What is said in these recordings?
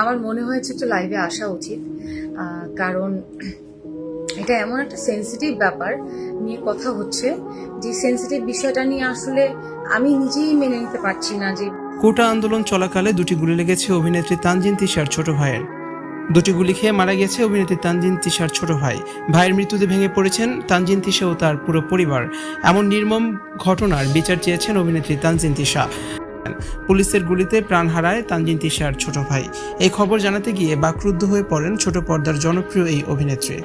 আমার মনে হয়েছে একটু লাইভে আসা উচিত। কারণ এটা এমন একটা সেন্সিটিভ ব্যাপার নিয়ে কথা হচ্ছে যে সেন্সিটিভ বিষয়টা নিয়ে আসলে আমি নিজেই মেনে নিতে পারছি না যে কোটা আন্দোলন চলাকালে দুটি গুলি লেগেছে অভিনেত্রী তানজিন তিশার ছোট ভাইয়ের। দুটি গুলি খেয়ে মারা গেছে অভিনেত্রী তানজিন তিশার ছোট ভাই। ভাইয়ের মৃত্যুতে ভেঙে পড়েছেন তানজিন তিশা ও তার পুরো পরিবার। এমন নির্মম ঘটনার বিচার চেয়েছেন অভিনেত্রী তানজিন তিশা। পুলিশের গুলিতে প্রাণ হারায় তানজিন তিশার ছোট ভাই। এই খবর জানাতে গিয়ে বাকরুদ্ধ হয়ে পড়েন ছোট পর্দার জনপ্রিয় এই অভিনেত্রী।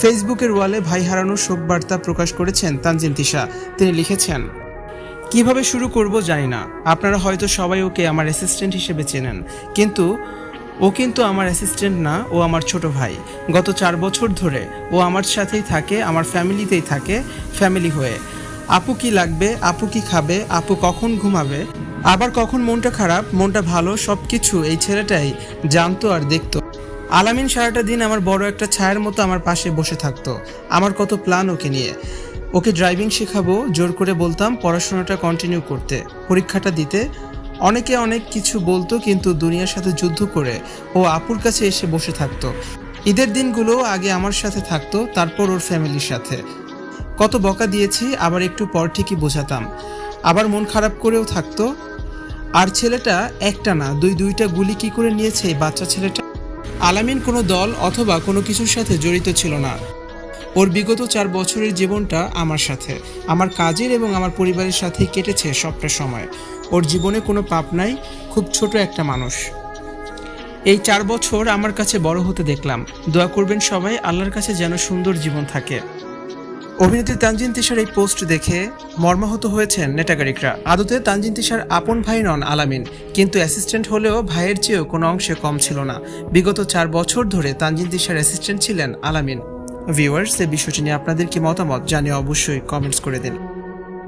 ফেসবুকের ওয়ালে ভাই হারানোর শোক বার্তা প্রকাশ করেছেন তানজিন তিশা। তিনি লিখেছেন, কীভাবে শুরু করব জানি না। আপনারা হয়তো সবাই ওকে আমার অ্যাসিস্ট্যান্ট হিসেবে চেনেন। কিন্তু ও কিন্তু আমার অ্যাসিস্ট্যান্ট না, ও আমার ছোট ভাই। গত চার বছর ধরে ও আমার সাথেই থাকে, আমার ফ্যামিলিতেই থাকে, ফ্যামিলি হয়ে। আপু কি লাগবে, আপু কি খাবে, আপু কখন ঘুমাবে আবার কখন মনটা খারাপ, মনটা ভালো সব কিছু এই ছেলেটাই জানতো আর দেখতো। আলামিন সারাটা দিন আমার বড় একটা ছায়ার মতো আমার পাশে বসে থাকতো। আমার কত প্ল্যান ওকে নিয়ে। ওকে ড্রাইভিং শেখাবো, জোর করে বলতাম পড়াশোনাটা কন্টিনিউ করতে, পরীক্ষাটা দিতে। অনেকে অনেক কিছু বলতো কিন্তু দুনিয়ার সাথে যুদ্ধ করে ও আপুর কাছে এসে বসে থাকতো। ঈদের দিনগুলো আগে আমার সাথে থাকতো, তারপর ওর ফ্যামিলির সাথে। কত বকা দিয়েছি, আবার একটু পর ঠিকই বোঝাতাম। আবার মন খারাপ করেও থাকতো। আর ছেলেটা একটা না, দুই দুইটা গুলি কি করে নিয়েছে বাচ্চা ছেলেটা? আলামিন কোনো দল অথবা কোনো কিছুর সাথে জড়িত ছিল না। ওর বিগত চার বছরের জীবনটা আমার সাথে। আমার কাজের এবং আমার পরিবারের সাথেই কেটেছে সবটা সময়। ওর জীবনে কোনো পাপ নাই, খুব ছোট একটা মানুষ। এই চার বছর আমার কাছে বড় হতে দেখলাম। দোয়া করবেন সবাই, আল্লাহর কাছে যেন সুন্দর জীবন থাকে। অভিনেত্রী তানজিন তিশার এই পোস্ট দেখে মর্মাহত হয়েছেন নেটাগারিকরা আদতে তানজিন তিশার আপন ভাই নন আলামিন, কিন্তু অ্যাসিস্ট্যান্ট হলেও ভাইয়ের চেয়েও কোনো অংশে কম ছিল না। বিগত চার বছর ধরে তানজিন তিশার অ্যাসিস্ট্যান্ট ছিলেন আলামিন। ভিউয়ার্স, এ বিষয়টি নিয়ে আপনাদের কি মতামত জানিয়ে অবশ্যই কমেন্টস করে দিন।